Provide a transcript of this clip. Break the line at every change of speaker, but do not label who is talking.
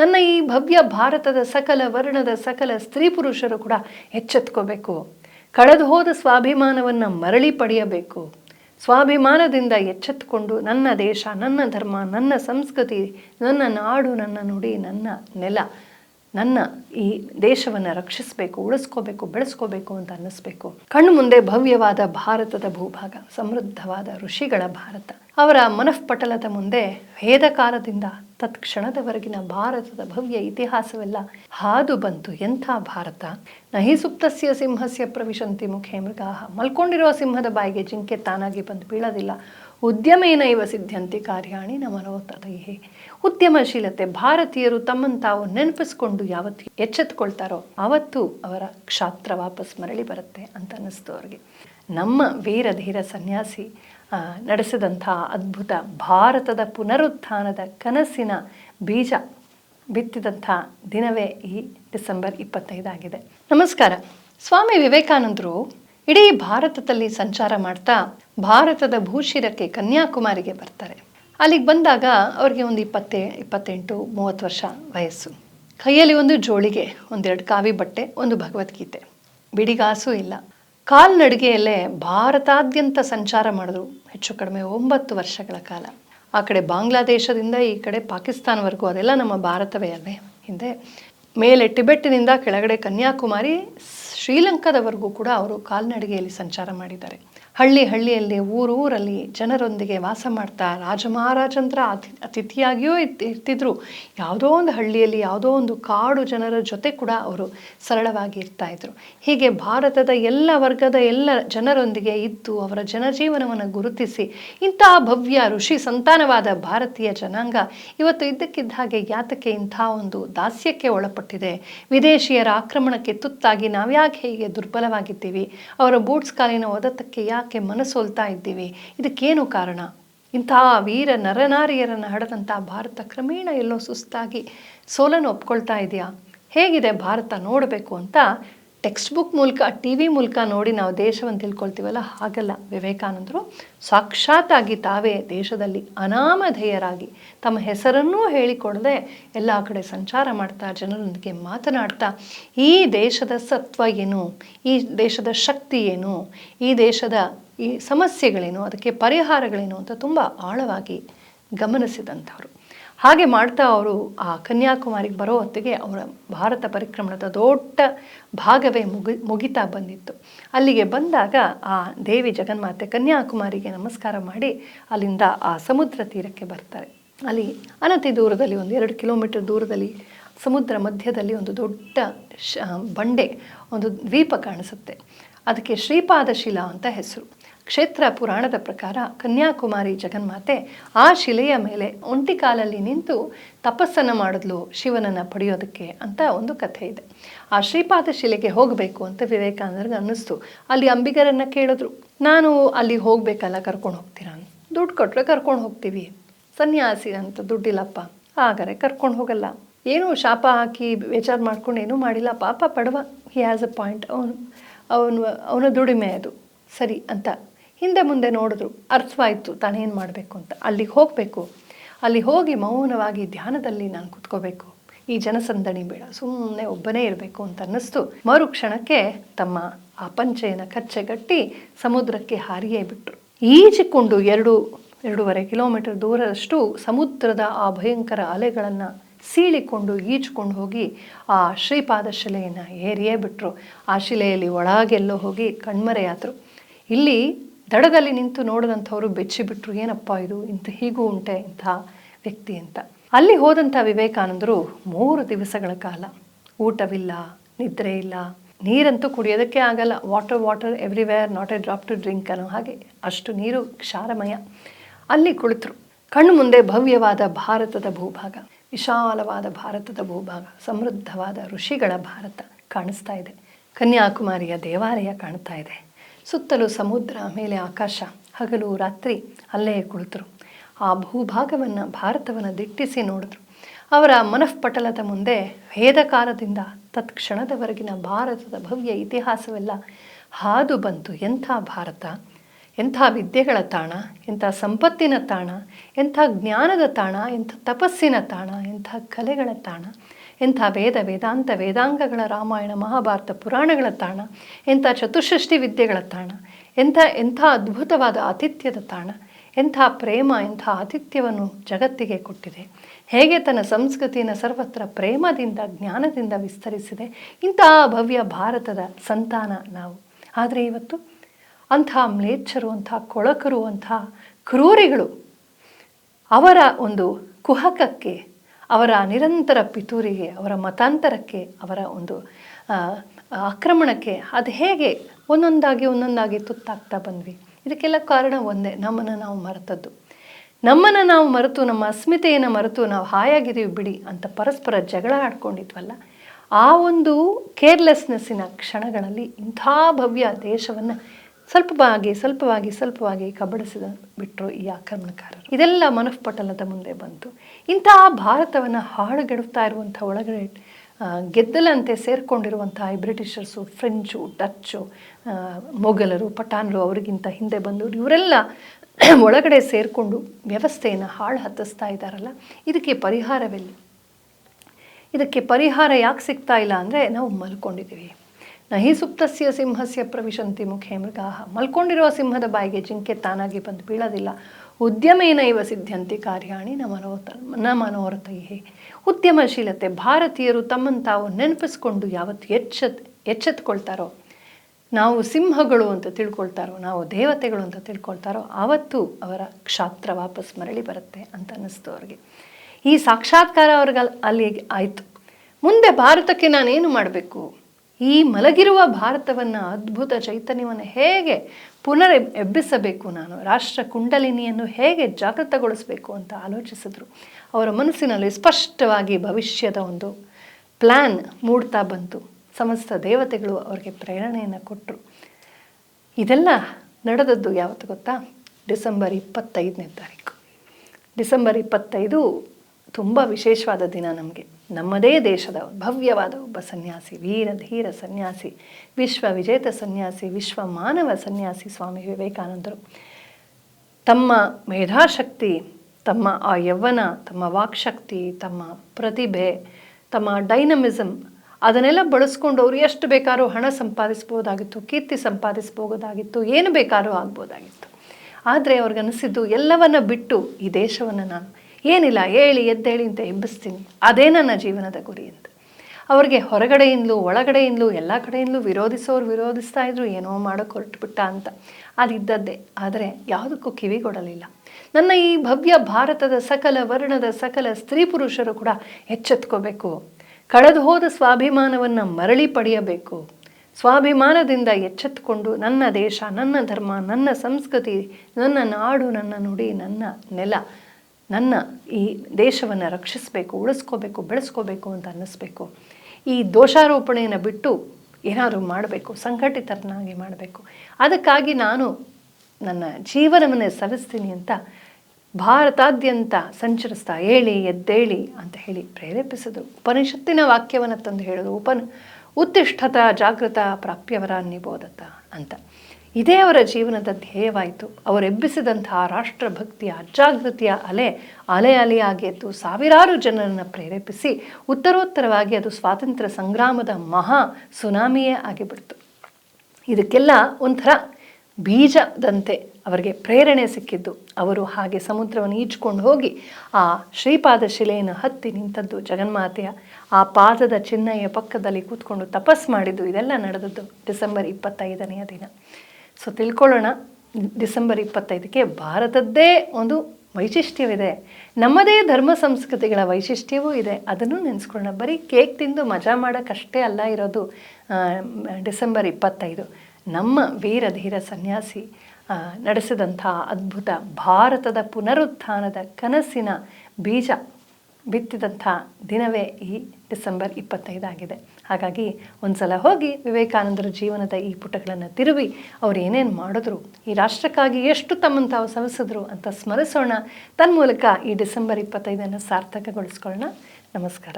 ನನ್ನ ಈ ಭವ್ಯ ಭಾರತದ ಸಕಲ ವರ್ಣದ ಸಕಲ ಸ್ತ್ರೀ ಪುರುಷರು ಕೂಡ ಎಚ್ಚೆತ್ಕೋಬೇಕು. ಕಳೆದು ಹೋದ ಸ್ವಾಭಿಮಾನವನ್ನು ಮರಳಿ ಪಡೆಯಬೇಕು. ಸ್ವಾಭಿಮಾನದಿಂದ ಎಚ್ಚೆತ್ತುಕೊಂಡು ನನ್ನ ದೇಶ, ನನ್ನ ಧರ್ಮ, ನನ್ನ ಸಂಸ್ಕೃತಿ, ನನ್ನ ನಾಡು, ನನ್ನ ನುಡಿ, ನನ್ನ ನೆಲ ನನ್ನ ಈ ದೇಶವನ್ನು ರಕ್ಷಿಸಬೇಕು, ಉಳಿಸ್ಕೋಬೇಕು, ಬೆಳೆಸ್ಕೋಬೇಕು ಅಂತ ಅನ್ನಿಸ್ಬೇಕು. ಕಣ್ಣು ಮುಂದೆ ಭವ್ಯವಾದ ಭಾರತದ ಭೂಭಾಗ, ಸಮೃದ್ಧವಾದ ಋಷಿಗಳ ಭಾರತ. ಅವರ ಮನಃಪಟಲದ ಮುಂದೆ ವೇದಕಾಲದಿಂದ ತತ್ಕ್ಷಣದವರೆಗಿನ ಭಾರತದ ಭವ್ಯ ಇತಿಹಾಸವೆಲ್ಲ ಹಾದು ಬಂತು. ಎಂಥ ಭಾರತ? ನಹಿ ಸುಪ್ತಸ್ಯ ಸಿಂಹಸ್ಯ ಪ್ರವಿಶಂತಿ ಮುಖೇ ಮೃಗಾಹ. ಮಲ್ಕೊಂಡಿರುವ ಸಿಂಹದ ಬಾಯಿಗೆ ಜಿಂಕೆ ತಾನಾಗಿ ಬಂದು ಬೀಳೋದಿಲ್ಲ. ಉದ್ಯಮೇನ ಇವ ಸಿದ್ಧಂತಿ ಕಾರ್ಯಾಣಿ ನಮನೋತದೈಹಿ ಉದ್ಯಮಶೀಲತೆ ಭಾರತೀಯರು ತಮ್ಮನ್ನು ತಾವು ನೆನಪಿಸ್ಕೊಂಡು ಯಾವತ್ತು ಎಚ್ಚೆತ್ಕೊಳ್ತಾರೋ ಆವತ್ತು ಅವರ ಕ್ಷಾತ್ರ ವಾಪಸ್ ಮರಳಿ ಬರುತ್ತೆ ಅಂತ ಅನ್ನಿಸ್ತು ಅವ್ರಿಗೆ. ನಮ್ಮ ವೀರ ಧೀರ ಸನ್ಯಾಸಿ ನಡೆಸಿದಂಥ ಅದ್ಭುತ ಭಾರತದ ಪುನರುತ್ಥಾನದ ಕನಸಿನ ಬೀಜ ಬಿತ್ತಿದಂಥ ದಿನವೇ ಈ ಡಿಸೆಂಬರ್ ಇಪ್ಪತ್ತೈದಾಗಿದೆ. ನಮಸ್ಕಾರ. ಸ್ವಾಮಿ ವಿವೇಕಾನಂದರು ಇಡೀ ಭಾರತದಲ್ಲಿ ಸಂಚಾರ ಮಾಡ್ತಾ ಭಾರತದ ಭೂಶಿರಕ್ಕೆ ಕನ್ಯಾಕುಮಾರಿಗೆ ಬರ್ತಾರೆ. ಅಲ್ಲಿಗೆ ಬಂದಾಗ ಅವ್ರಿಗೆ ಒಂದು ಇಪ್ಪತ್ತೇ, ಇಪ್ಪತ್ತೆಂಟು, ಮೂವತ್ತು ವರ್ಷ ವಯಸ್ಸು. ಕೈಯಲ್ಲಿ ಒಂದು ಜೋಳಿಗೆ, ಒಂದೆರಡು ಕಾವಿ ಬಟ್ಟೆ, ಒಂದು ಭಗವದ್ಗೀತೆ. ಬಿಡಿಗಾಸು ಇಲ್ಲ. ಕಾಲ್ನಡಿಗೆಯಲ್ಲೇ ಭಾರತಾದ್ಯಂತ ಸಂಚಾರ ಮಾಡಿದ್ರು ಹೆಚ್ಚು ಕಡಿಮೆ ಒಂಬತ್ತು ವರ್ಷಗಳ ಕಾಲ. ಆ ಕಡೆ ಬಾಂಗ್ಲಾದೇಶದಿಂದ ಈ ಕಡೆ ಪಾಕಿಸ್ತಾನವರೆಗೂ ಅದೆಲ್ಲ ನಮ್ಮ ಭಾರತವೇ ಅಲ್ವೇ. ಹಿಂದೆ ಮೇಲೆ ಟಿಬೆಟ್ಟಿನಿಂದ ಕೆಳಗಡೆ ಕನ್ಯಾಕುಮಾರಿ ಶ್ರೀಲಂಕಾದವರೆಗೂ ಕೂಡ ಅವರು ಕಾಲ್ನಡಿಗೆಯಲ್ಲಿ ಸಂಚಾರ ಮಾಡಿದ್ದಾರೆ. ಹಳ್ಳಿ ಹಳ್ಳಿಯಲ್ಲಿ ಊರೂರಲ್ಲಿ ಜನರೊಂದಿಗೆ ವಾಸ ಮಾಡ್ತಾ ರಾಜಮಹಾರಾಜಂತ್ರ ಅತಿ, ಅತಿಥಿಯಾಗಿಯೂ ಇರ್ತಿ- ಇರ್ತಿದ್ರು. ಯಾವುದೋ ಒಂದು ಹಳ್ಳಿಯಲ್ಲಿ ಯಾವುದೋ ಒಂದು ಕಾಡು ಜನರ ಜೊತೆ ಕೂಡ ಅವರು ಸರಳವಾಗಿ ಇರ್ತಾ ಇದ್ರು. ಹೀಗೆ ಭಾರತದ ಎಲ್ಲ ವರ್ಗದ ಎಲ್ಲ ಜನರೊಂದಿಗೆ ಇದ್ದು ಅವರ ಜನಜೀವನವನ್ನು ಗುರುತಿಸಿ ಇಂತಹ ಭವ್ಯ ಋಷಿ ಸಂತಾನವಾದ ಭಾರತೀಯ ಜನಾಂಗ ಇವತ್ತು ಇದ್ದಕ್ಕಿದ್ದ ಹಾಗೆ ಯಾತಕ್ಕೆ ಇಂಥ ಒಂದು ದಾಸ್ಯಕ್ಕೆ ಒಳಪಟ್ಟಿದೆ. ವಿದೇಶಿಯರ ಆಕ್ರಮಣಕ್ಕೆ ತುತ್ತಾಗಿ ನಾವ್ಯಾಕೆ ಹೀಗೆ ದುರ್ಬಲವಾಗಿದ್ದೀವಿ. ಅವರ ಬೂಟ್ಸ್ ಕಾಲಿನ ಒದತಕ್ಕೆ ಯಾಕೆ ಮನಸೋಲ್ತಾ ಇದ್ದೀವಿ. ಇದಕ್ಕೇನು ಕಾರಣ? ಇಂಥ ವೀರ ನರನಾರಿಯರನ್ನು ಹಡೆದಂಥ ಭಾರತ ಕ್ರಮೇಣ ಎಲ್ಲೋ ಸುಸ್ತಾಗಿ ಸೋಲನ್ನು ಒಪ್ಕೊಳ್ತಾ ಇದೆಯಾ? ಹೇಗಿದೆ ಭಾರತ ನೋಡಬೇಕು ಅಂತ ಟೆಕ್ಸ್ಟ್ ಬುಕ್ ಮೂಲಕ ಟಿ ವಿ ಮೂಲಕ ನೋಡಿ ನಾವು ದೇಶವನ್ನು ತಿಳ್ಕೊಳ್ತೀವಲ್ಲ? ಹಾಗಲ್ಲ. ವಿವೇಕಾನಂದರು, ಸಾಕ್ಷಾತ್ತಾಗಿ ತಾವೇ ದೇಶದಲ್ಲಿ ಅನಾಮಧೇಯರಾಗಿ ತಮ್ಮ ಹೆಸರನ್ನೂ ಹೇಳಿಕೊಡದೆ ಎಲ್ಲ ಕಡೆ ಸಂಚಾರ ಮಾಡ್ತಾ ಜನರೊಂದಿಗೆ ಮಾತನಾಡ್ತಾ, ಈ ದೇಶದ ಸತ್ವ ಏನು? ಈ ದೇಶದ ಶಕ್ತಿ ಏನು? ಈ ದೇಶದ ಈ ಸಮಸ್ಯೆಗಳೇನು, ಅದಕ್ಕೆ ಪರಿಹಾರಗಳೇನು ಅಂತ ತುಂಬ ಆಳವಾಗಿ ಗಮನಿಸಿದಂಥವ್ರು. ಹಾಗೆ ಮಾಡ್ತಾ ಅವರು ಆ ಕನ್ಯಾಕುಮಾರಿಗೆ ಬರೋ ಹೊತ್ತಿಗೆ ಅವರ ಭಾರತ ಪರಿಕ್ರಮಣದ ದೊಡ್ಡ ಭಾಗವೇ ಮುಗಿ, ಮುಗಿತಾ ಬಂದಿತ್ತು. ಅಲ್ಲಿಗೆ ಬಂದಾಗ ಆ ದೇವಿ ಜಗನ್ಮಾತೆ ಕನ್ಯಾಕುಮಾರಿಗೆ ನಮಸ್ಕಾರ ಮಾಡಿ ಅಲ್ಲಿಂದ ಆ ಸಮುದ್ರ ತೀರಕ್ಕೆ ಬರ್ತಾರೆ. ಅಲ್ಲಿ ಅನತಿ ದೂರದಲ್ಲಿ ಒಂದು ಎರಡು ಕಿಲೋಮೀಟರ್ ದೂರದಲ್ಲಿ ಸಮುದ್ರ ಮಧ್ಯದಲ್ಲಿ ಒಂದು ದೊಡ್ಡ ಬಂಡೆ, ಒಂದು ದ್ವೀಪ ಕಾಣಿಸುತ್ತೆ. ಅದಕ್ಕೆ ಶ್ರೀಪಾದಶಿಲಾ ಅಂತ ಹೆಸರು. ಕ್ಷೇತ್ರ ಪುರಾಣದ ಪ್ರಕಾರ ಕನ್ಯಾಕುಮಾರಿ ಜಗನ್ಮಾತೆ ಆ ಶಿಲೆಯ ಮೇಲೆ ಒಂಟಿ ಕಾಲಲ್ಲಿ ನಿಂತು ತಪಸ್ಸನ್ನು ಮಾಡಿದ್ಲು ಶಿವನನ್ನು ಪಡೆಯೋದಕ್ಕೆ ಅಂತ ಒಂದು ಕಥೆ ಇದೆ. ಆ ಶ್ರೀಪಾದ ಶಿಲೆಗೆ ಹೋಗಬೇಕು ಅಂತ ವಿವೇಕಾನಂದರಿಗೆ ಅನ್ನಿಸ್ತು. ಅಲ್ಲಿ ಅಂಬಿಗರನ್ನು ಕೇಳಿದ್ರು, ನಾನು ಅಲ್ಲಿ ಹೋಗಬೇಕಲ್ಲ, ಕರ್ಕೊಂಡು ಹೋಗ್ತೀರಾ? ದುಡ್ಡು ಕೊಟ್ಟರೆ ಕರ್ಕೊಂಡು ಹೋಗ್ತೀವಿ. ಸನ್ಯಾಸಿ ಅಂತ ದುಡ್ಡಿಲ್ಲಪ್ಪ ಆಗರೆ ಕರ್ಕೊಂಡು ಹೋಗಲ್ಲ. ಏನು ಶಾಪ ಹಾಕಿ ವಿಚಾರ ಮಾಡ್ಕೊಂಡು ಏನೂ ಮಾಡಿಲ್ಲ, ಪಾಪ ಪಡವ. ಹಿ ಹ್ಯಾಸ್ ಅ ಪಾಯಿಂಟ್ ಅವನು ಅವನು, ಅವನ ದುಡಿಮೆ ಅದು. ಸರಿ, ಅಂತ ಹಿಂದೆ ಮುಂದೆ ನೋಡಿದ್ರು ಅರ್ಥವಾಯಿತು ತಾನೇನು ಮಾಡಬೇಕು ಅಂತ. ಅಲ್ಲಿಗೆ ಹೋಗಬೇಕು. ಅಲ್ಲಿ ಹೋಗಿ ಮೌನವಾಗಿ ಧ್ಯಾನದಲ್ಲಿ ನಾನು ಕುತ್ಕೋಬೇಕು. ಈ ಜನಸಂದಣಿ ಬೇಡ ಸುಮ್ಮನೆ ಒಬ್ಬನೇ ಇರಬೇಕು ಅಂತ ಅನ್ನಿಸ್ತು. ಮರುಕ್ಷಣಕ್ಕೆ ತಮ್ಮ ಆ ಪಂಚೆಯನ್ನು ಕಚ್ಚೆಗಟ್ಟಿ ಸಮುದ್ರಕ್ಕೆ ಹಾರಿಯೇ ಬಿಟ್ಟರು ಈಜಿಕೊಂಡು ಎರಡು, ಎರಡೂವರೆ ಕಿಲೋಮೀಟರ್ ದೂರದಷ್ಟು ಸಮುದ್ರದ ಆ ಭಯಂಕರ ಅಲೆಗಳನ್ನು ಸೀಳಿಕೊಂಡು ಈಜ್ಕೊಂಡು ಹೋಗಿ ಆ ಶ್ರೀಪಾದ ಶಿಲೆಯನ್ನು ಏರಿಯೇ ಬಿಟ್ಟರು ಆ ಶಿಲೆಯಲ್ಲಿ ಒಳಗೆಲ್ಲೋ ಹೋಗಿ ಕಣ್ಮರೆಯಾದರು. ಇಲ್ಲಿ ದಡದಲ್ಲಿ ನಿಂತು ನೋಡಿದಂಥವ್ರು ಬೆಚ್ಚಿಬಿಟ್ರು ಏನಪ್ಪ ಇದು? ಇಂಥ ಹೀಗೂ ಉಂಟೆ, ಇಂಥ ವ್ಯಕ್ತಿ ಅಂತ. ಅಲ್ಲಿ ಹೋದಂಥ ವಿವೇಕಾನಂದರು ಮೂರು ದಿವಸಗಳ ಕಾಲ ಊಟವಿಲ್ಲ, ನಿದ್ರೆ ಇಲ್ಲ. ನೀರಂತೂ ಕುಡಿಯೋದಕ್ಕೆ ಆಗಲ್ಲ. Water water everywhere not a drop to drink ಅನ್ನೋ ಹಾಗೆ ಅಷ್ಟು ನೀರು ಕ್ಷಾರಮಯ. ಅಲ್ಲಿ ಕುಳಿತರು. ಕಣ್ಣು ಮುಂದೆ ಭವ್ಯವಾದ ಭಾರತದ ಭೂಭಾಗ, ವಿಶಾಲವಾದ ಭಾರತದ ಭೂಭಾಗ, ಸಮೃದ್ಧವಾದ ಋಷಿಗಳ ಭಾರತ ಕಾಣಿಸ್ತಾ ಇದೆ. ಕನ್ಯಾಕುಮಾರಿಯ ದೇವಾಲಯ ಕಾಣ್ತಾ ಇದೆ. ಸುತ್ತಲೂ ಸಮುದ್ರ, ಮೇಲೆ ಆಕಾಶ, ಹಗಲು, ರಾತ್ರಿ ಅಲ್ಲೇ ಕುಳಿತರು. ಆ ಭೂಭಾಗವನ್ನು ಭಾರತವನ್ನು ದಿಟ್ಟಿಸಿ ನೋಡಿದ್ರು. ಅವರ ಮನಃಪಟಲದ ಮುಂದೆ ವೇದಕಾಲದಿಂದ ತತ್ಕ್ಷಣದವರೆಗಿನ ಭಾರತದ ಭವ್ಯ ಇತಿಹಾಸವೆಲ್ಲ ಹಾದು ಬಂತು. ಎಂಥ ಭಾರತ? ಎಂಥ ವಿದ್ಯೆಗಳ ತಾಣ? ಎಂಥ ಸಂಪತ್ತಿನ ತಾಣ? ಎಂಥ ಜ್ಞಾನದ ತಾಣ? ಎಂಥ ತಪಸ್ಸಿನ ತಾಣ? ಎಂಥ ಕಲೆಗಳ ತಾಣ? ಎಂಥ ವೇದ ವೇದಾಂತ ವೇದಾಂಗಗಳ ರಾಮಾಯಣ, ಮಹಾಭಾರತ ಪುರಾಣಗಳ ತಾಣ, ಎಂಥ ಚತುಷ್ಷಷ್ಟಿ ವಿದ್ಯೆಗಳ ತಾಣ, ಎಂಥ ಎಂಥ ಅದ್ಭುತವಾದ ಆತಿಥ್ಯದ ತಾಣ, ಎಂಥ ಪ್ರೇಮ, ಎಂಥ ಆತಿಥ್ಯವನ್ನು ಜಗತ್ತಿಗೆ ಕೊಟ್ಟಿದೆ. ಹೇಗೆ ತನ್ನ ಸಂಸ್ಕೃತಿಯನ್ನು ಸರ್ವತ್ರ ಪ್ರೇಮದಿಂದ, ಜ್ಞಾನದಿಂದ ವಿಸ್ತರಿಸಿದೆ. ಇಂತಹ ಭವ್ಯ ಭಾರತದ ಸಂತಾನ ನಾವು. ಆದರೆ ಇವತ್ತು ಅಂಥ ಮ್ಲೇಚ್ಛರು, ಅಂಥ ಕೊಳಕರು, ಅಂಥ ಕ್ರೂರಿಗಳು ಅವರ ಒಂದು ಕುಹಕಕ್ಕೆ ಅವರ ನಿರಂತರ ಪಿತೂರಿಗೆ, ಅವರ ಮತಾಂತರಕ್ಕೆ, ಅವರ ಒಂದು ಆಕ್ರಮಣಕ್ಕೆ, ಅದು ಹೇಗೆ ಒಂದೊಂದಾಗಿ ಒಂದೊಂದಾಗಿ ತುತ್ತಾಗ್ತಾ ಬಂದ್ವಿ. ಇದಕ್ಕೆಲ್ಲ ಕಾರಣ ಒಂದೇ, ನಮ್ಮನ್ನು ನಾವು ಮರೆತದ್ದು. ನಮ್ಮನ್ನು ನಾವು ಮರೆತು, ನಮ್ಮ ಅಸ್ಮಿತೆಯನ್ನು ಮರೆತು ನಾವು ಹಾಯಾಗಿದ್ದೀವಿ ಬಿಡಿ ಅಂತ ಪರಸ್ಪರ ಜಗಳ ಆಡ್ಕೊಂಡಿದ್ವಲ್ಲ, ಆ ಒಂದು ಕೇರ್ಲೆಸ್ನೆಸ್ಸಿನ ಕ್ಷಣಗಳಲ್ಲಿ ಇಂಥ ಭವ್ಯ ದೇಶವನ್ನು ಸ್ವಲ್ಪವಾಗಿ ಸ್ವಲ್ಪವಾಗಿ ಸ್ವಲ್ಪವಾಗಿ ಕಬಡಿಸಿದ ಬಿಟ್ಟರು ಈ ಆಕ್ರಮಣಕಾರರು. ಇದೆಲ್ಲ ಮನಃಪಟಲದ ಮುಂದೆ ಬಂತು. ಇಂತಹ ಭಾರತವನ್ನು ಹಾಳುಗೆಡುತ್ತಾ ಇರುವಂಥ ಒಳಗಡೆ ಗೆದ್ದಲಂತೆ ಸೇರಿಕೊಂಡಿರುವಂತಹ ಈ ಬ್ರಿಟಿಷರ್ಸು, ಫ್ರೆಂಚು, ಡಚ್ಚು ಮೊಘಲರು, ಪಠಾನರು ಅವರಿಗಿಂತ ಹಿಂದೆ ಬಂದವರು ಇವರೆಲ್ಲ ಒಳಗಡೆ ಸೇರಿಕೊಂಡು ವ್ಯವಸ್ಥೆಯನ್ನು ಹಾಳು ಹತ್ತಿಸ್ತಾ ಇದ್ದಾರಲ್ಲ, ಇದಕ್ಕೆ ಪರಿಹಾರವೆಲ್ಲಿ? ಇದಕ್ಕೆ ಪರಿಹಾರ ಯಾಕೆ ಸಿಗ್ತಾ ಇಲ್ಲ ಅಂದರೆ ನಾವು ಮಲ್ಕೊಂಡಿದ್ದೀವಿ. ನಹಿ ಸುಪ್ತಸ್ಯ ಸಿಂಹಸ್ಯ ಪ್ರವಿಶಂತಿ ಮುಖೇ ಮೃಗಾಹ ಮಲ್ಕೊಂಡಿರುವ ಸಿಂಹದ ಬಾಯಿಗೆ ಜಿಂಕೆ ತಾನಾಗಿ ಬಂದು ಬೀಳೋದಿಲ್ಲ. ಉದ್ಯಮೇನೈವ ಸಿದ್ಧಂತಿ ಕಾರ್ಯಾಣಿ ನ ಮನೋತ, ನ ಮನೋರಥೈಹಿ ಉದ್ಯಮಶೀಲತೆ ಭಾರತೀಯರು ತಮ್ಮನ್ನು ತಾವು ನೆನಪಿಸ್ಕೊಂಡು ಯಾವತ್ತು ಎಚ್ಚೆತ್, ಎಚ್ಚೆತ್ಕೊಳ್ತಾರೋ, ನಾವು ಸಿಂಹಗಳು ಅಂತ ತಿಳ್ಕೊಳ್ತಾರೋ, ನಾವು ದೇವತೆಗಳು ಅಂತ ತಿಳ್ಕೊಳ್ತಾರೋ, ಆವತ್ತು ಅವರ ಕ್ಷಾತ್ರ ವಾಪಸ್ ಮರಳಿ ಬರುತ್ತೆ ಅಂತ ಅನ್ನಿಸ್ತು ಅವ್ರಿಗೆ. ಈ ಸಾಕ್ಷಾತ್ಕಾರ ಅವ್ರಿಗೆ ಅಲ್- ಅಲ್ಲಿ ಆಯಿತು. ಮುಂದೆ ಭಾರತಕ್ಕೆ ನಾನೇನು ಮಾಡಬೇಕು? ಈ ಮಲಗಿರುವ ಭಾರತವನ್ನು ಅದ್ಭುತ ಚೈತನ್ಯವನ್ನು ಹೇಗೆ ಪುನರ್ ಎಬ್ಬಿಸಬೇಕು ನಾನು? ರಾಷ್ಟ್ರ ಕುಂಡಲಿನಿಯನ್ನು ಹೇಗೆ ಜಾಗೃತಗೊಳಿಸಬೇಕು ಅಂತ ಆಲೋಚಿಸಿದ್ರು. ಅವರ ಮನಸ್ಸಿನಲ್ಲಿ ಸ್ಪಷ್ಟವಾಗಿ ಭವಿಷ್ಯದ ಒಂದು ಪ್ಲ್ಯಾನ್ ಮೂಡ್ತಾ ಬಂತು. ಸಮಸ್ತ ದೇವತೆಗಳು ಅವರಿಗೆ ಪ್ರೇರಣೆಯನ್ನು ಕೊಟ್ಟರು ಇದೆಲ್ಲ ನಡೆದದ್ದು ಯಾವತ್ತು ಗೊತ್ತಾ? ಡಿಸೆಂಬರ್ ಇಪ್ಪತ್ತೈದನೇ ತಾರೀಕು. ಡಿಸೆಂಬರ್ ಇಪ್ಪತ್ತೈದು ತುಂಬ ವಿಶೇಷವಾದ ದಿನ ನಮಗೆ. ನಮ್ಮದೇ ದೇಶದ ಭವ್ಯವಾದ ಒಬ್ಬ ಸನ್ಯಾಸಿ, ವೀರ, ಧೀರ ಸನ್ಯಾಸಿ, ವಿಶ್ವ ವಿಜೇತ ಸನ್ಯಾಸಿ, ವಿಶ್ವ ಮಾನವ ಸನ್ಯಾಸಿ ಸ್ವಾಮಿ ವಿವೇಕಾನಂದರು. ತಮ್ಮ ಮೇಧಾಶಕ್ತಿ, ತಮ್ಮ ಆ ಯೌವನ ತಮ್ಮ ವಾಕ್ಶಕ್ತಿ, ತಮ್ಮ ಪ್ರತಿಭೆ, ತಮ್ಮ ಡೈನಮಿಸಮ್ ಅದನ್ನೆಲ್ಲ ಬಳಸ್ಕೊಂಡು ಅವರು ಎಷ್ಟು ಬೇಕಾದ್ರೂ ಹಣ ಸಂಪಾದಿಸ್ಬೋದಾಗಿತ್ತು, ಕೀರ್ತಿ ಸಂಪಾದಿಸ್ಬೋದಾಗಿತ್ತು, ಏನು ಬೇಕಾದ್ರೂ ಆಗ್ಬೋದಾಗಿತ್ತು. ಆದರೆ ಅವ್ರಿಗನ್ನಿಸಿದ್ದು ಎಲ್ಲವನ್ನ ಬಿಟ್ಟು ಈ ದೇಶವನ್ನು ನಾನು ಏನಿಲ್ಲ, ಹೇಳಿ, ಎದ್ದೇಳಿ ಅಂತ ಎಬ್ಬಿಸ್ತೀನಿ. ಅದೇ ನನ್ನ ಜೀವನದ ಗುರಿ ಅಂತ. ಅವ್ರಿಗೆ ಹೊರಗಡೆಯಿಂದಲೂ, ಒಳಗಡೆಯಿಂದಲೂ, ಎಲ್ಲ ಕಡೆಯಿಂದಲೂ ವಿರೋಧಿಸೋರು ವಿರೋಧಿಸ್ತಾ ಇದ್ರು, ಏನೋ ಮಾಡೋಕೆ ಹೊರಟುಬಿಟ್ಟ ಅಂತ. ಅದಿದ್ದದ್ದೇ. ಆದರೆ ಯಾವುದಕ್ಕೂ ಕಿವಿಗೊಡಲಿಲ್ಲ ನನ್ನ ಈ ಭವ್ಯ ಭಾರತದ ಸಕಲ ವರ್ಣದ ಸಕಲ ಸ್ತ್ರೀ ಪುರುಷರು ಕೂಡ ಎಚ್ಚೆತ್ಕೋಬೇಕು. ಕಳೆದು ಹೋದ ಸ್ವಾಭಿಮಾನವನ್ನು ಮರಳಿ ಪಡೆಯಬೇಕು. ಸ್ವಾಭಿಮಾನದಿಂದ ಎಚ್ಚೆತ್ತುಕೊಂಡು ನನ್ನ ದೇಶ, ನನ್ನ ಧರ್ಮ, ನನ್ನ ಸಂಸ್ಕೃತಿ, ನನ್ನ ನಾಡು, ನನ್ನ ನುಡಿ, ನನ್ನ ನೆಲ ನನ್ನ ಈ ದೇಶವನ್ನು ರಕ್ಷಿಸಬೇಕು, ಉಳಿಸ್ಕೋಬೇಕು, ಬೆಳೆಸ್ಕೋಬೇಕು ಅಂತ ಅನ್ನಿಸ್ಬೇಕು. ಈ ದೋಷಾರೋಪಣೆಯನ್ನು ಬಿಟ್ಟು ಏನಾದರೂ ಮಾಡಬೇಕು, ಸಂಘಟಿತರನ್ನಾಗಿ ಮಾಡಬೇಕು. ಅದಕ್ಕಾಗಿ ನಾನು ನನ್ನ ಜೀವನವನ್ನು ಸವಿಸ್ತೀನಿ ಅಂತ ಭಾರತಾದ್ಯಂತ ಸಂಚರಿಸ್ತಾ ಹೇಳಿ, ಎದ್ದೇಳಿ ಅಂತ ಹೇಳಿ ಪ್ರೇರೇಪಿಸಿದರು. ಉಪನಿಷತ್ತಿನ ವಾಕ್ಯವನ್ನು ತಂದು ಹೇಳೋದು ಉಪನ್, ಉತ್ತಿಷ್ಠತ ಜಾಗೃತ ಪ್ರಾಪ್ಯವರ ನಿಬೋಧತ ಅಂತ. ಇದೇ ಅವರ ಜೀವನದ ಧ್ಯೇಯವಾಯಿತು. ಅವರೆಬ್ಬಿಸಿದಂತಹ ರಾಷ್ಟ್ರಭಕ್ತಿಯ ಅಜಾಗೃತಿಯ ಅಲೆ ಅಲೆ ಅಲೆಯಾಗಿ ಸಾವಿರಾರು ಜನರನ್ನು ಪ್ರೇರೇಪಿಸಿ, ಉತ್ತರೋತ್ತರವಾಗಿ ಅದು ಸ್ವಾತಂತ್ರ್ಯ ಸಂಗ್ರಾಮದ ಮಹಾ ಸುನಾಮಿಯೇ ಆಗಿಬಿಡ್ತು ಇದಕ್ಕೆಲ್ಲ ಒಂಥರ ಬೀಜದಂತೆ ಅವರಿಗೆ ಪ್ರೇರಣೆ ಸಿಕ್ಕಿದ್ದು. ಅವರು ಹಾಗೆ ಸಮುದ್ರವನ್ನು ಈಜ್ಕೊಂಡು ಹೋಗಿ ಆ ಶ್ರೀಪಾದ ಶಿಲೆಯನ್ನು ಹತ್ತಿ ನಿಂತದ್ದು ಜಗನ್ಮಾತೆಯ. ಆ ಪಾದದ ಚಿಹ್ನೆಯ ಪಕ್ಕದಲ್ಲಿ ಕೂತ್ಕೊಂಡು ತಪಸ್ ಮಾಡಿದ್ದು ಇದೆಲ್ಲ ನಡೆದದ್ದು ಡಿಸೆಂಬರ್ ಇಪ್ಪತ್ತೈದನೆಯ ದಿನ. ಸೊ ತಿಳ್ಕೊಳ್ಳೋಣ, ಡಿಸೆಂಬರ್ ಇಪ್ಪತ್ತೈದಕ್ಕೆ ಭಾರತದ್ದೇ ಒಂದು ವೈಶಿಷ್ಟ್ಯವಿದೆ. ನಮ್ಮದೇ ಧರ್ಮ ಸಂಸ್ಕೃತಿಗಳ ವೈಶಿಷ್ಟ್ಯವೂ ಇದೆ. ಅದನ್ನು ನೆನೆಸ್ಕೊಳ್ಳೋಣ. ಬರೀ ಕೇಕ್ ತಿಂದು ಮಜಾ ಮಾಡೋಕ್ಕಷ್ಟೇ ಅಲ್ಲ ಇರೋದು ಡಿಸೆಂಬರ್ ಇಪ್ಪತ್ತೈದು. ನಮ್ಮ ವೀರ ಧೀರ ಸನ್ಯಾಸಿ ನಡೆಸಿದಂಥ ಅದ್ಭುತ ಭಾರತದ ಪುನರುತ್ಥಾನದ ಕನಸಿನ ಬೀಜ ಬಿತ್ತಿದಂಥ ದಿನವೇ ಈ ಡಿಸೆಂಬರ್ ಇಪ್ಪತ್ತೈದಾಗಿದೆ. ಹಾಗಾಗಿ ಒಂದ್ಸಲ ಹೋಗಿ ವಿವೇಕಾನಂದರ ಜೀವನದ ಈ ಪುಟಗಳನ್ನು ತಿರುವಿ, ಅವ್ರು ಏನೇನು ಮಾಡಿದ್ರು, ಈ ರಾಷ್ಟ್ರಕ್ಕಾಗಿ ಎಷ್ಟು ತಮ್ಮನ್ನು ತಾವು ಸವಿಸಿದ್ರು ಅಂತ ಸ್ಮರಿಸೋಣ. ತನ್ಮೂಲಕ ಈ ಡಿಸೆಂಬರ್ ಇಪ್ಪತ್ತೈದನ್ನು ಸಾರ್ಥಕಗೊಳಿಸ್ಕೊಳ್ಳೋಣ. ನಮಸ್ಕಾರ.